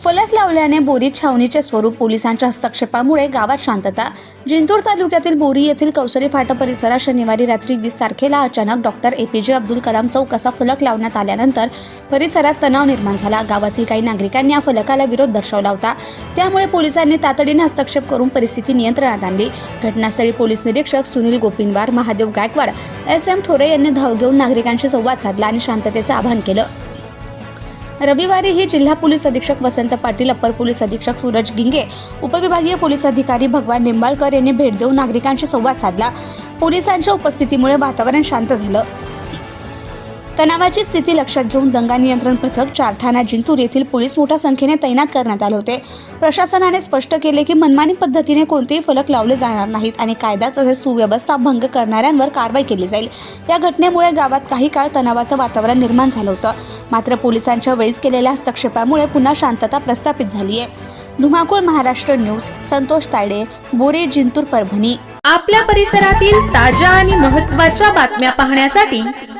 फलक लावल्याने बोरी छावणीचे स्वरूप पोलिसांच्या हस्तक्षेपामुळे गावात शांतता. जिंतूर तालुक्यातील बोरी येथील कौसरी फाटा परिसरात शनिवारी रात्री वीस तारखेला अचानक डॉक्टर ए पी जे अब्दुल कलाम चौक असा फलक लावण्यात आल्यानंतर परिसरात तणाव निर्माण झाला. गावातील काही नागरिकांनी या फलकाला विरोध दर्शवला होता. त्यामुळे पोलिसांनी तातडीने हस्तक्षेप करून परिस्थिती नियंत्रणात आणली. घटनास्थळी पोलीस निरीक्षक सुनील गोपिनवार महादेव गायकवाड एस एम थोरे यांनी धाव घेऊन नागरिकांशी संवाद साधला आणि शांततेचं आवाहन केलं. रविवारी ही जिल्हा पोलीस अधीक्षक वसंत पाटील अप्पर पोलीस अधीक्षक सूरज गिंगे उपविभागीय पोलीस अधिकारी भगवान निंबाळकर यांनी भेट देऊन नागरिकांशी संवाद साधला. पोलिसांच्या उपस्थितीमुळे वातावरण शांत झालं. तणावाची स्थिती लक्षात घेऊन दंगा नियंत्रण पथक चारठाणा जिंतूर येथील पोलीस मोठ्या संख्येने तैनात करण्यात आले होते. प्रशासनाने स्पष्ट केले की मनमानी पद्धतीने कोणतेही फलक लावले जाणार नाहीत आणि कायदा तसेच सुव्यवस्था भंग करणाऱ्यांवर कारवाई केली जाईल. या घटनेमुळे गावात काही काळ तणावाचं वातावरण निर्माण झालं होतं. मात्र पोलिसांच्या वेळीच केलेल्या हस्तक्षेपामुळे पुन्हा शांतता प्रस्थापित झाली आहे धुमाकूळ महाराष्ट्र न्यूज संतोष तायडे बोरे जिंतूर परभणी. आपल्या परिसरातील ताज्या आणि महत्त्वाच्या बातम्या पाहण्यासाठी